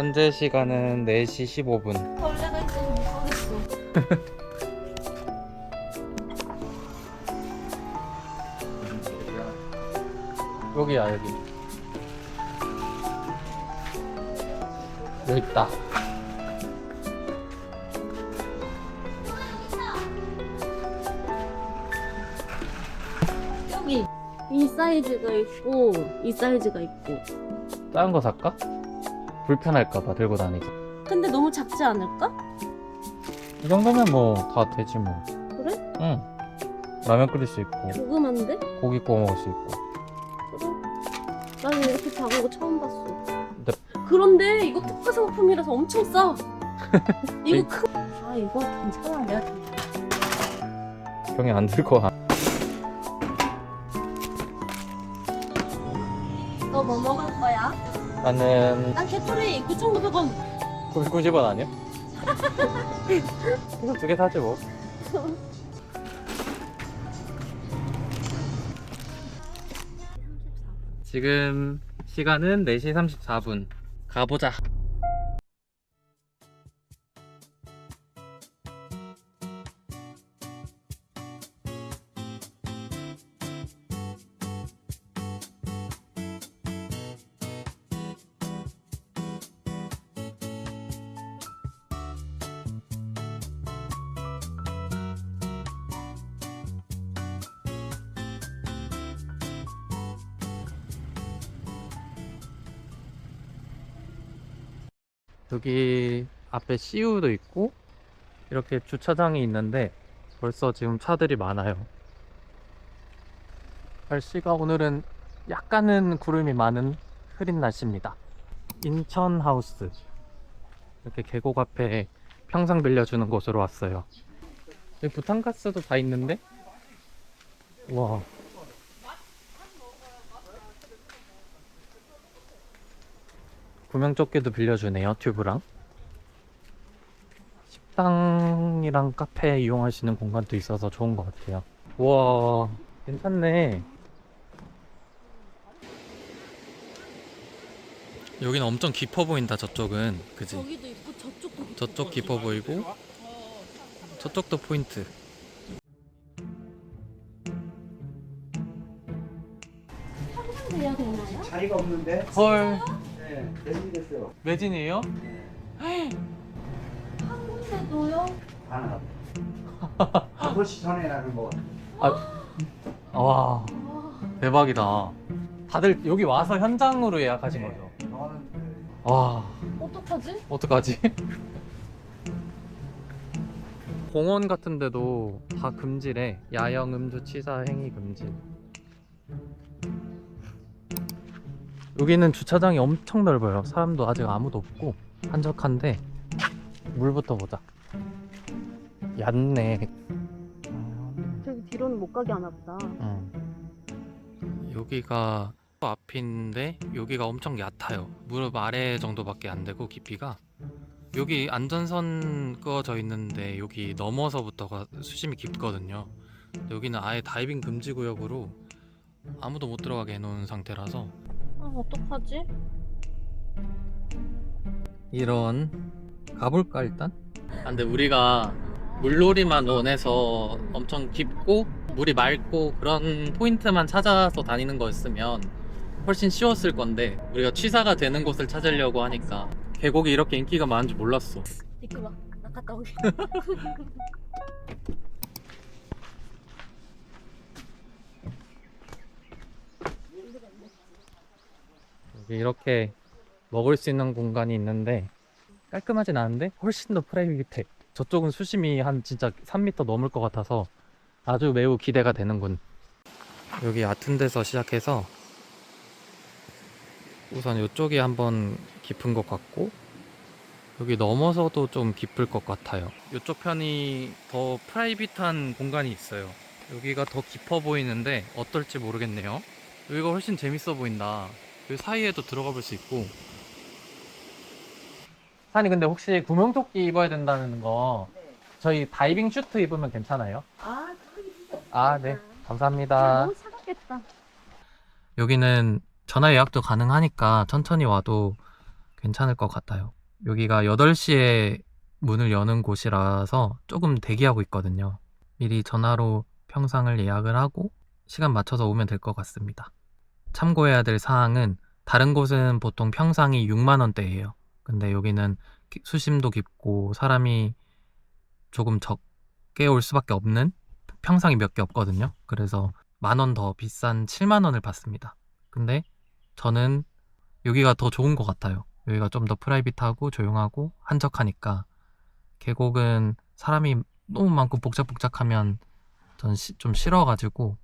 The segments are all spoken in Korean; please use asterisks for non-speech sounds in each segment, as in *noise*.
현재 시간은 4시 15분. 벌레가 있어서 못 가겠어. 여기야, 여기. 여기 있다. 여기 이 사이즈가 있고 이 사이즈가 있고. 작은 거 살까? 불편할까봐 들고 다니기. 근데 너무 작지 않을까? 이 정도면 뭐 다 되지 뭐. 그래? 응. 라면 끓일 수 있고, 조그만데? 고기 구워 먹을 수 있고. 그래? 나는 이렇게 작은 거 처음 봤어. 근데- 그런데 이거 특가 상품이라서 엄청 싸. *laughs* 이거 큰. 아 이거 괜찮아 내가 좀- 병이 안 들고 와. 너뭐 먹을 거야? 나는 난 게토레이 9,900원. 990원 아니야? 이거 두개 사지 뭐. 지금 시간은 4시 34분. 가보자. 여기 앞에 CU도 있고 이렇게 주차장이 있는데 벌써 지금 차들이 많아요. 날씨가 오늘은 약간은 구름이 많은 흐린 날씨입니다. 인천 하우스 이렇게 계곡 앞에 평상 빌려주는 곳으로 왔어요. 여기 부탄가스도 다 있는데 와 구명조끼도 빌려주네요 튜브랑. 식당이랑 카페 이용할 수 있는 공간도 있어서 좋은 것 같아요. 와 괜찮네. 여기는 엄청 깊어 보인다 저쪽은. 그지? 저기도 있고 저쪽도 있고. 저쪽 깊어 보이고. 저쪽도 포인트. 돼야 되나요? 차이가 없는데? 헐 네, 대신됐어요. 매진이에요? 한 군데도요? 하나. 5시 전에 나는 뭐. 와 대박이다 다들 여기 와서 현장으로 예약하신 거죠? 저는 와 어떡하지? 어떡하지? *laughs* 공원 같은 데도 다 금지래. 야영, 음주, 치사, 행위 금지. 여기는 주차장이 엄청 넓어요. 사람도 아직 아무도 없고 한적한데 물부터 보자. 얕네. 저기 뒤로는 못 가게 하나 보다. 응. 여기가 앞인데 여기가 엄청 얕아요. 무릎 아래 정도밖에 안 되고 깊이가 여기 안전선 끄어져 있는데 여기 넘어서부터가 수심이 깊거든요. 여기는 아예 다이빙 금지 구역으로 아무도 못 들어가게 해놓은 상태라서 아 어떡하지? 이런 가볼까 일단? 아, 근데 우리가 물놀이만 원해서 엄청 깊고 물이 맑고 그런 포인트만 찾아서 다니는 거였으면 훨씬 쉬웠을 건데 우리가 취사가 되는 곳을 찾으려고 하니까 계곡이 이렇게 인기가 많은 줄 몰랐어 이끌 와. 나 갔다 오게. 이렇게 먹을 수 있는 공간이 있는데 깔끔하진 않은데 훨씬 더 프라이빗해. 저쪽은 수심이 한 진짜 3m 넘을 것 같아서 아주 매우 기대가 되는군. 여기 얕은 데서 시작해서 우선 이쪽이 한번 깊은 것 같고 여기 넘어서도 좀 깊을 것 같아요. 이쪽 편이 더 프라이빗한 공간이 있어요. 여기가 더 깊어 보이는데 어떨지 모르겠네요. 여기가 훨씬 재밌어 보인다 그 사이에도 들어가 볼 수 있고 산이 근데 혹시 구명조끼 입어야 된다는 거 저희 다이빙 슈트 입으면 괜찮아요? 아, 아, 네. 감사합니다. 너무 차갑겠다. 여기는 전화 예약도 가능하니까 천천히 와도 괜찮을 것 같아요. 여기가 8시에 문을 여는 곳이라서 조금 대기하고 있거든요. 미리 전화로 평상을 예약을 하고 시간 맞춰서 오면 될 것 같습니다. 참고해야 될 사항은 다른 곳은 보통 평상이 6만 원대예요. 근데 여기는 기- 수심도 깊고 사람이 조금 적게 올 수밖에 없는 평상이 몇 개 없거든요. 그래서 만 원 더 비싼 7만 원을 받습니다. 근데 저는 여기가 더 좋은 것 같아요. 여기가 좀 더 프라이빗하고 조용하고 한적하니까 계곡은 사람이 너무 많고 복작복작하면 전 좀 싫어가지고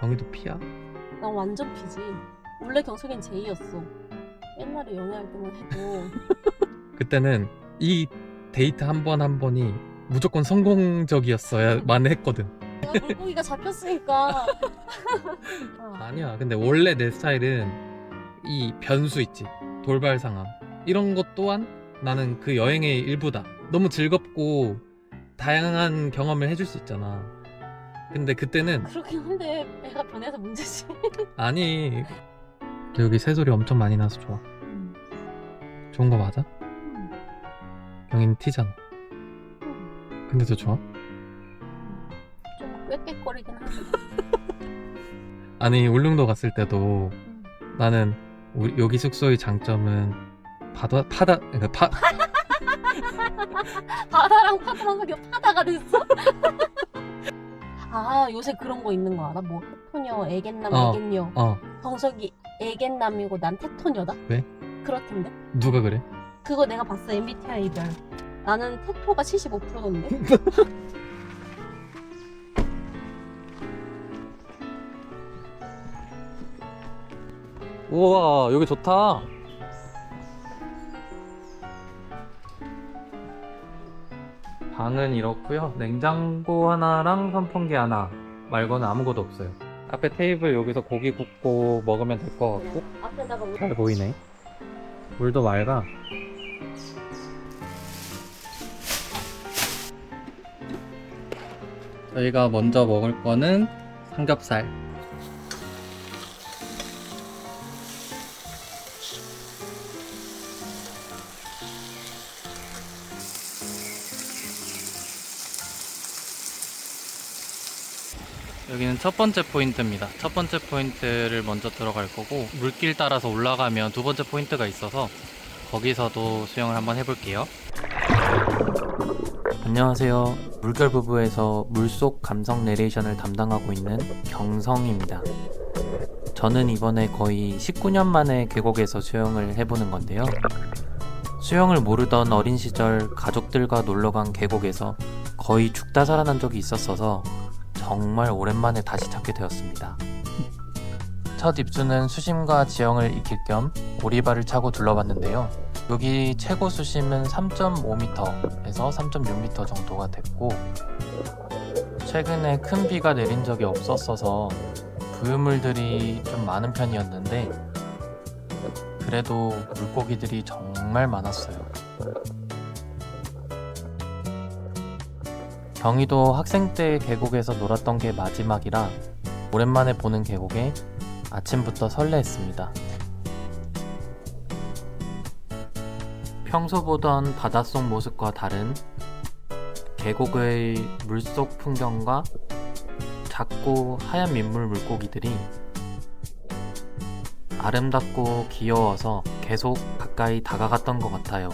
경희도 피야? 난 완전 피지. 원래 경석엔 제이였어. 옛날에 연애할 때만 해도 *laughs* 그때는 이 데이트 한 번 한 번이 무조건 성공적이었어야만 했거든. 내가 물고기가 잡혔으니까. 아, *laughs* 아니야. 근데 원래 내 스타일은 이 변수 있지. 돌발 상황. 이런 것 또한 나는 그 여행의 일부다. 너무 즐겁고 다양한 경험을 해줄 수 있잖아. 근데 그때는 그렇긴 한데 애가 변해서 문제지. *laughs* 아니. 여기 새소리 엄청 많이 나서 좋아. 음. 좋은 거 맞아? 경인 티잖아. 근데도 좋아? 좀 꽥꽥거리긴 하는데. *laughs* 아니 울릉도 갔을 때도 음. 나는 우리- 여기 숙소의 장점은 바다 파다 그러니까 파 *laughs* 바다랑 파다랑 사귀어 파다가 됐어. 아 요새 그런 거 있는 거 알아? 뭐 테토녀, 애견남, 어. 애견녀. 어 정석이 애견남이고 난 테토녀다? 왜? 그렇던데? 누가 그래? 그거 내가 봤어 MBTI 별. 나는 테토가 75%던데? *laughs* 우와 여기 좋다 방은 이렇고요. 냉장고 하나랑 선풍기 하나 말고는 아무것도 없어요. 앞에 테이블 여기서 고기 굽고 먹으면 될 것 같고. 앞에다가 뭐- 잘 보이네. 물도 맑아. 저희가 먼저 먹을 거는 삼겹살 첫 번째 포인트입니다. 첫 번째 포인트를 먼저 들어갈 거고 물길 따라서 올라가면 두 번째 포인트가 있어서 거기서도 수영을 한번 해볼게요. 안녕하세요. 물결 부부에서 물속 감성 내레이션을 담당하고 있는 경성입니다. 저는 이번에 거의 19년 만에 계곡에서 수영을 해보는 건데요. 수영을 모르던 어린 시절 가족들과 놀러 간 계곡에서 거의 죽다 살아난 적이 있었어서 정말 오랜만에 다시 찾게 되었습니다. 첫 입수는 수심과 지형을 익힐 겸 오리발을 차고 둘러봤는데요. 여기 최고 수심은 3.5m에서 3.6m 정도가 됐고 최근에 큰 비가 내린 적이 없었어서 부유물들이 좀 많은 편이었는데 그래도 물고기들이 정말 많았어요. 경희도 학생 때 계곡에서 놀았던 게 마지막이라 오랜만에 보는 계곡에 아침부터 설레했습니다. 평소 보던 바닷속 모습과 다른 계곡의 물속 풍경과 작고 하얀 민물 물고기들이 아름답고 귀여워서 계속 가까이 다가갔던 것 같아요.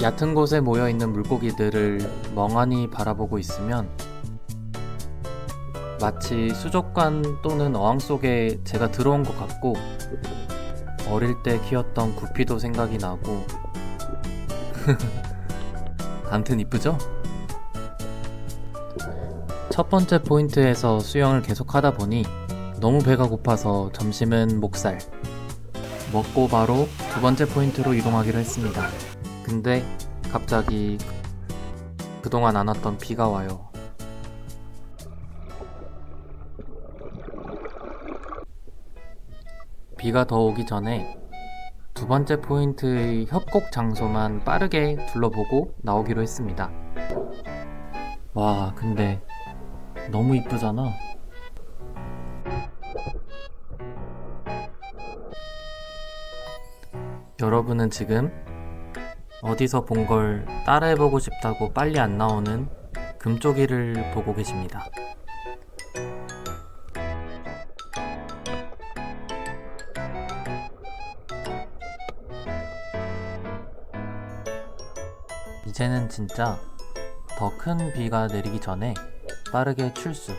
얕은 곳에 모여 있는 물고기들을 멍하니 바라보고 있으면 마치 수족관 또는 어항 속에 제가 들어온 것 같고 어릴 때 키웠던 구피도 생각이 나고 *laughs* 암튼 이쁘죠? 첫 번째 포인트에서 수영을 계속 하다 보니 너무 배가 고파서 점심은 목살 먹고 바로 두 번째 포인트로 이동하기로 했습니다. 근데 갑자기 그동안 안 왔던 비가 와요. 비가 더 오기 전에 두 번째 포인트의 협곡 장소만 빠르게 둘러보고 나오기로 했습니다. 와, 근데 너무 이쁘잖아. 여러분은 지금 어디서 본 걸 따라해보고 싶다고 빨리 안 나오는 금쪽이를 보고 계십니다. 이제는 진짜 더 큰 비가 내리기 전에 빠르게 출수.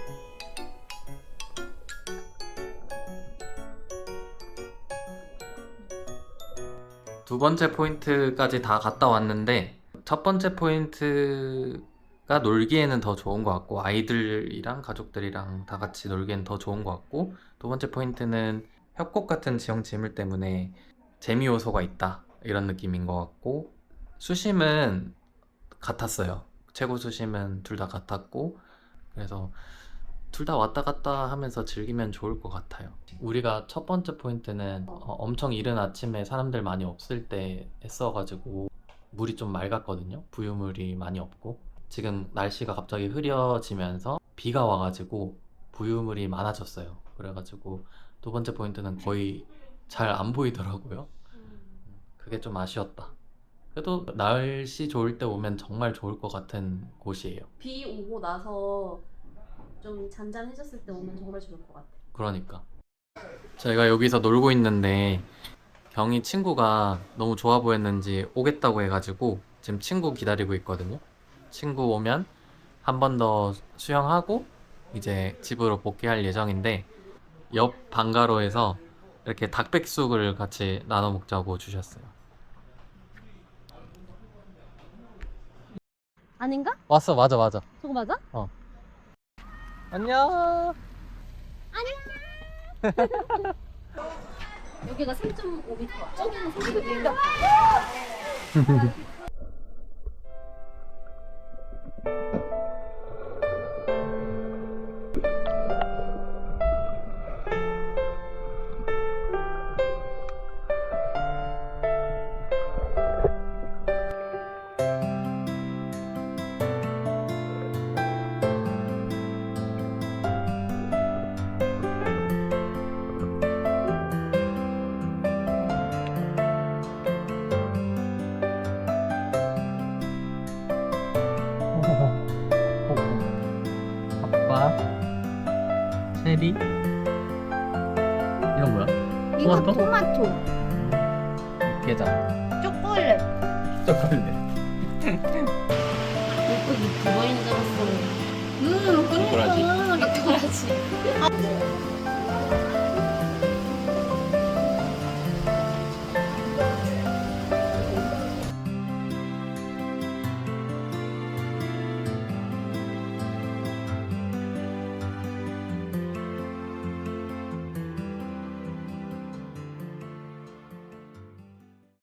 두 번째 포인트까지 다 갔다 왔는데 첫 번째 포인트가 놀기에는 더 좋은 것 같고 아이들이랑 가족들이랑 다 같이 놀기에는 더 좋은 것 같고 두 번째 포인트는 협곡 같은 지형 지물 때문에 재미 요소가 있다 이런 느낌인 것 같고 수심은 같았어요. 최고 수심은 둘 다 같았고 그래서 둘 다 왔다 갔다 하면서 즐기면 좋을 것 같아요. 우리가 첫 번째 포인트는 어, 엄청 이른 아침에 사람들 많이 없을 때 했어가지고 물이 좀 맑았거든요. 부유물이 많이 없고 지금 날씨가 갑자기 흐려지면서 비가 와가지고 부유물이 많아졌어요. 그래가지고 두 번째 포인트는 거의 잘 안 보이더라고요. 그게 좀 아쉬웠다. 그래도 날씨 좋을 때 오면 정말 좋을 것 같은 곳이에요. 비 오고 나서 좀 잔잔해졌을 때 오면 정말 좋을 것 같아. 그러니까 저희가 여기서 놀고 있는데 경희 친구가 너무 좋아 보였는지 오겠다고 해가지고 지금 친구 기다리고 있거든요. 친구 오면 한 번 더 수영하고 이제 집으로 복귀할 예정인데 옆 방가로에서 이렇게 닭백숙을 같이 나눠 먹자고 주셨어요. 아닌가? 왔어, 맞아, 맞아. 저거 맞아? 안녕. *laughs* 여기가 3.5m. 저기는 3.5m. *laughs* 토마토? 토마토, 게장, 초콜릿. 초콜릿. 예쁘게 누워있는 줄 알았어. 음. 그러니까. 이거라지.